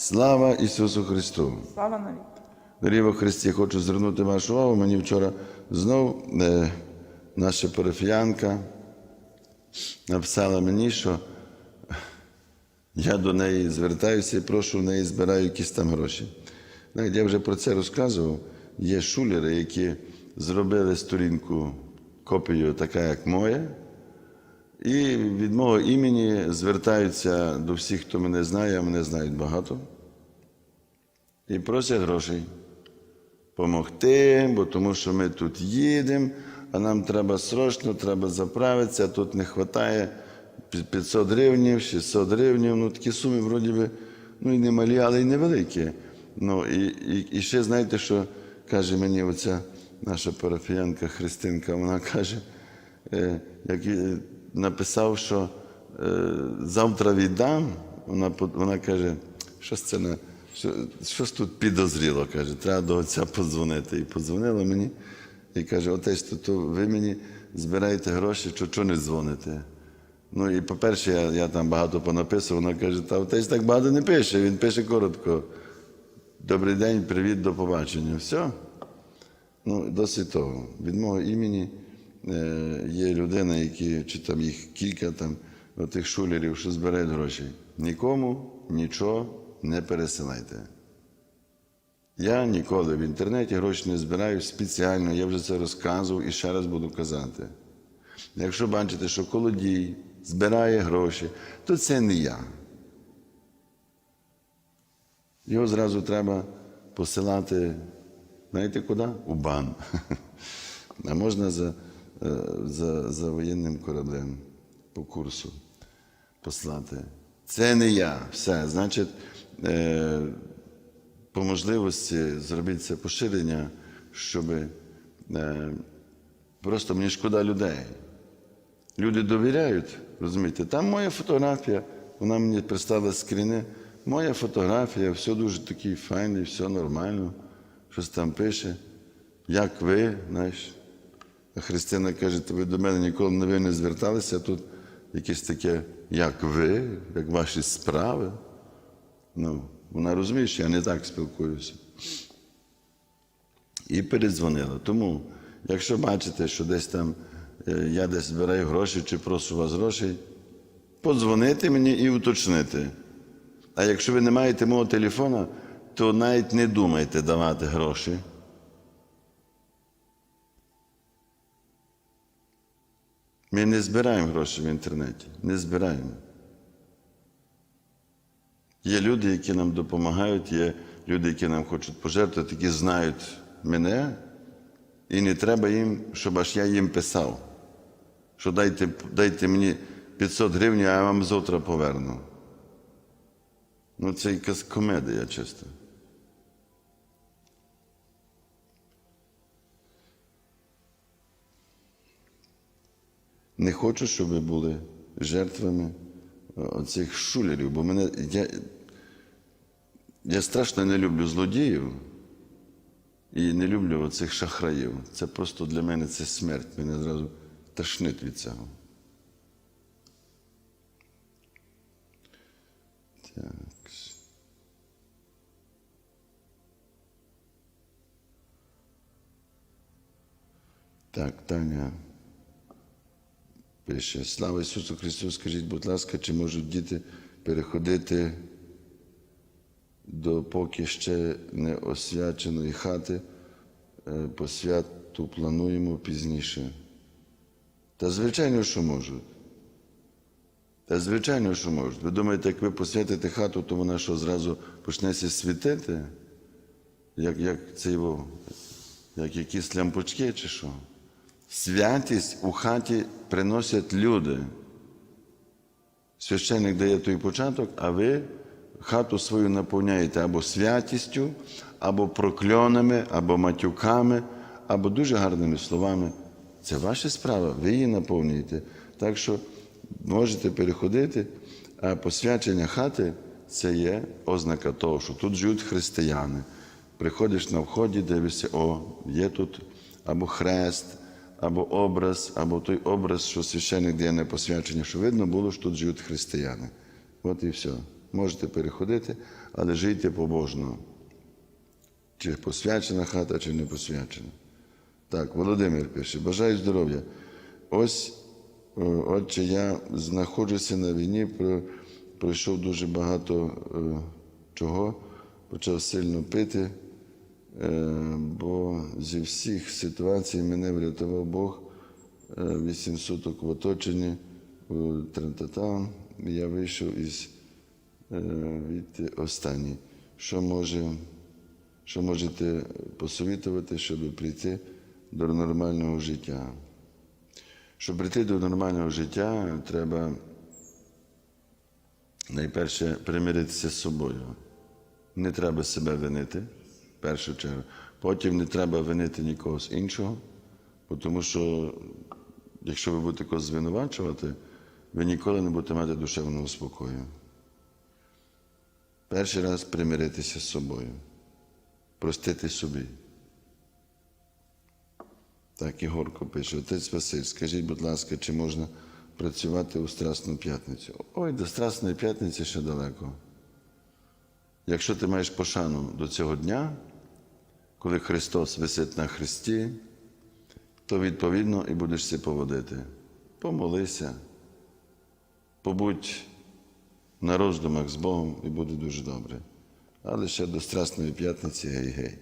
Слава Ісусу Христу! Слава навіки. Дорогі во Христі, хочу звернути вашу увагу. Мені вчора знов е, наша парафіянка написала мені, що я до неї звертаюся і прошу в неї збираю якісь там гроші. Знаєте, я вже про це розказував. Є шулери, які зробили сторінку копію, така як моя, і від мого імені звертаються до всіх, хто мене знає, а мене знають багато, і просять грошей помогти, бо тому що ми тут їдемо, а нам треба срочно, треба заправитися, а тут не вистачає 500 гривнів, 600 гривнів, ну такі суми вроді би, ну і не малі, але й невеликі. Ну, і, і, і ще знаєте, що каже мені оця наша парафіянка Христинка, вона каже, е, як і написав, що е, завтра віддам, вона, вона каже, щось це на. Що, тут підозріло, каже, треба до отця подзвонити. І подзвонила мені і каже: отець, то, то ви мені збираєте гроші, що чого не дзвоните? Ну і по-перше, я, я там багато понаписував, вона каже, та отець так багато не пише, він пише коротко. Добрий день, привіт, до побачення. Все. Ну, досить того. Від мого імені є людина, які, чи там їх кілька там, тих шулерів, що збирають гроші. Нікому нічого не пересилайте. Я ніколи в інтернеті гроші не збираю спеціально, я вже це розказував і ще раз буду казати. Якщо бачите, що колодій збирає гроші, то це не я. Його зразу треба посилати, знаєте куди? У бан. А можна за, е, за, за воєнним кораблем по курсу послати. Це не я. Все. Значить, е, по можливості зробити це поширення, щоб е, просто мені шкода людей. Люди довіряють, розумієте, там моя фотографія, вона мені прислала скріни. Моя фотографія, все дуже такий файний, все нормально, щось там пише. Як ви, знаєш. Христина каже, ви до мене ніколи на ви не зверталися, а тут якесь таке, як ви, як ваші справи. Ну, вона розуміє, що я не так спілкуюся. І передзвонила. Тому, якщо бачите, що десь там е, я десь збираю гроші чи прошу вас грошей, подзвонити мені і уточнити. А якщо ви не маєте мого телефона, то навіть не думайте давати гроші. Ми не збираємо гроші в інтернеті, не збираємо. Є люди, які нам допомагають, є люди, які нам хочуть пожертвувати, які знають мене, і не треба їм, щоб аж я їм писав, що дайте, дайте мені 500 гривень, а я вам завтра поверну. Ну, це якась комедія чисто. Не хочу, щоб ви були жертвами е, оцих шулерів, бо мене я, я страшно не люблю злодіїв і не люблю оцих шахраїв. Це просто для мене це смерть. Мене зразу тошнить від цього. Так. Так, Таня пише: Слава Ісусу Христу, скажіть, будь ласка, чи можуть діти переходити до поки ще не освяченої хати, Е, по святу плануємо пізніше? Та звичайно, що можуть. Та звичайно, що можуть. Ви думаєте, як ви посвятите хату, то вона що зразу почнеться світити? Як, як це як якісь лямпочки чи що? Святість у хаті приносять люди. Священник дає той початок, а ви хату свою наповняєте або святістю, або прокльонами, або матюками, або дуже гарними словами. Це ваша справа, ви її наповнюєте. Так що можете переходити, а посвячення хати це є ознака того, що тут живуть християни. Приходиш на вході, дивишся, о, є тут або хрест, або образ, або той образ, що священник дає на посвячення, що видно було, що тут живуть християни. От і все. Можете переходити, але жийте побожно. Чи посвячена хата, чи не посвячена. Так, Володимир пише, бажаю здоров'я. Ось, е, отче, я знаходжуся на війні, пройшов дуже багато е, чого, почав сильно пити, бо зі всіх ситуацій мене врятував Бог. Е, Вісім суток в оточенні, в Трентата. Я вийшов із е, останній. Що може, що можете посовітувати, щоб прийти до нормального життя? Щоб прийти до нормального життя, треба найперше примиритися з собою. Не треба себе винити, першу чергу. Потім не треба винити нікого з іншого, тому що якщо ви будете когось звинувачувати, ви ніколи не будете мати душевного спокою. Перший раз примиритися з собою, простити собі. Так, Ігорко пише, отець Василь, скажіть, будь ласка, чи можна працювати у Страсну п'ятницю? Ой, до Страсної п'ятниці ще далеко. Якщо ти маєш пошану до цього дня, коли Христос висить на Христі, то відповідно і будеш себе поводити. Помолися, побудь на роздумах з Богом і буде дуже добре. Але ще до Страсної п'ятниці гей-гей.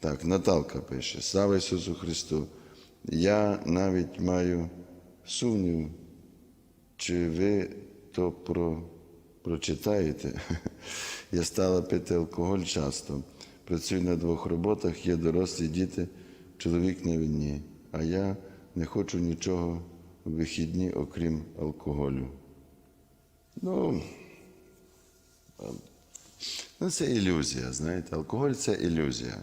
Так, Наталка пише: Слава Ісусу Христу! Я навіть маю сумнів, чи ви то про, прочитаєте. Я стала пити алкоголь часто. Працюю на двох роботах, є дорослі діти, чоловік на війні, а я не хочу нічого в вихідні, окрім алкоголю. Ну, ну це ілюзія, знаєте, алкоголь це ілюзія.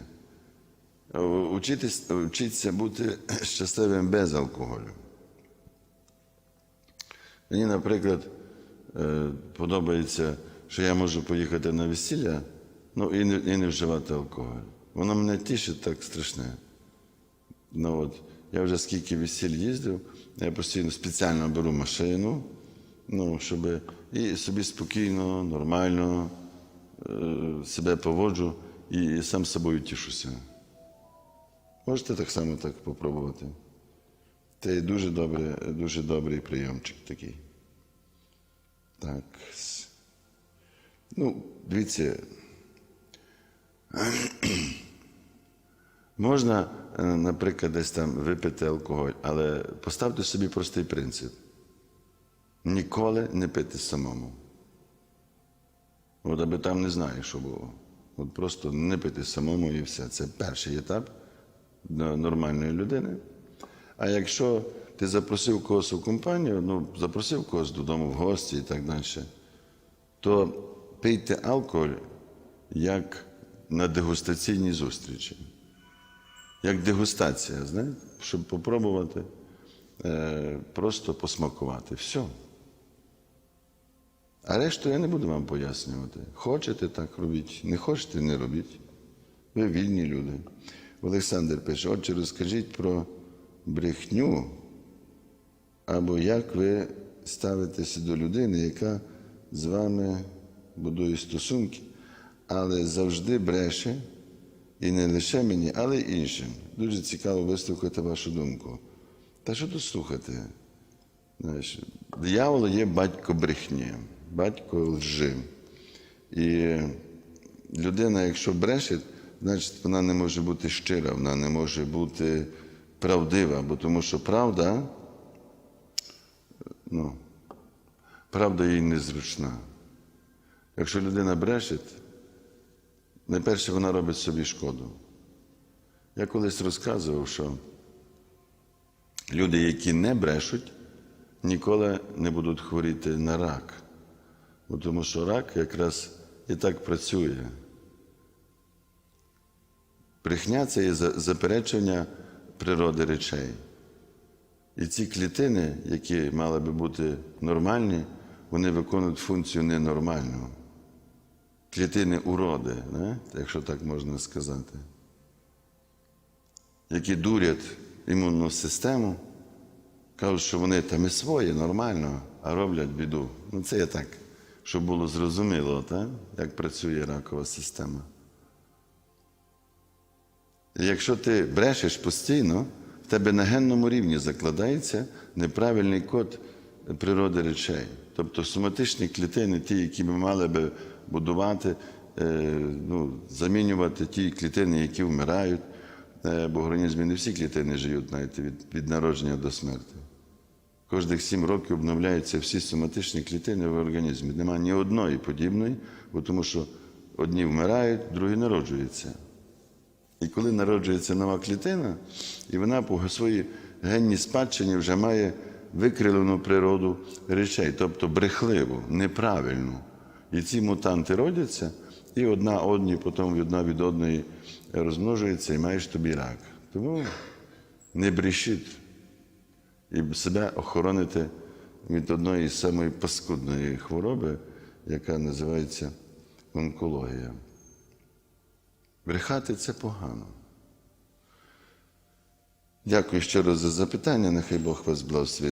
Учитись, вчитися бути щасливим без алкоголю. Мені, наприклад, е, подобається, що я можу поїхати на весілля ну, і, не, і не вживати алкоголь. Воно мене тішить так страшне. Ну, от, я вже скільки весіль їздив, я постійно спеціально беру машину, ну, щоб і собі спокійно, нормально е, себе поводжу і сам собою тішуся. Можете так само так попробувати. Це дуже добре, дуже добрий прийомчик такий. Так. Ну, дивіться. Можна, е, наприклад, десь там випити алкоголь, але поставте собі простий принцип. Ніколи не пити самому. От аби там не знаю, що було. От просто не пити самому і все. Це перший етап до нормальної людини. А якщо ти запросив когось у компанію, ну, запросив когось додому в гості і так далі, то пийте алкоголь як на дегустаційній зустрічі. Як дегустація, знаєте, щоб попробувати е, просто посмакувати. Все. А решту я не буду вам пояснювати. Хочете так робіть, не хочете не робіть. Ви вільні люди. Олександр пише, отче, розкажіть про брехню, або як ви ставитеся до людини, яка з вами будує стосунки, але завжди бреше, і не лише мені, але й іншим. Дуже цікаво вислухати вашу думку. Та що тут слухати? Знаєш, диявол є батько брехні, батько лжи. І людина, якщо бреше, значить вона не може бути щира, вона не може бути правдива, бо тому що правда, ну, правда їй незручна. Якщо людина бреше, найперше вона робить собі шкоду. Я колись розказував, що люди, які не брешуть, ніколи не будуть хворіти на рак. Бо тому що рак якраз і так працює. Брехня це є за- заперечення природи речей. І ці клітини, які мали би бути нормальні, вони виконують функцію ненормальну. Клітини уроди, не? якщо так можна сказати, які дурять імунну систему, кажуть, що вони там і свої нормально, а роблять біду. Ну, це я так щоб було зрозуміло, так? як працює ракова система. І Якщо ти брешеш постійно, в тебе на генному рівні закладається неправильний код природи речей. Тобто соматичні клітини, ті, які ми мали би будувати, е, ну, замінювати ті клітини, які вмирають, е, бо в організмі не всі клітини живуть знаєте, від, від народження до смерті. Кожних сім років обновляються всі соматичні клітини в організмі. Нема ні одної подібної, бо тому що одні вмирають, другі народжуються. І коли народжується нова клітина, і вона по своїй генній спадщині вже має викрилену природу речей, тобто брехливу, неправильну. І ці мутанти родяться, і одна одні потім одна від одної розмножується, і маєш тобі рак. Тому не брешіть і себе охороните від одної з самої паскудної хвороби, яка називається онкологія. Брехати це погано. Дякую ще раз за запитання. Нехай Бог вас благословить.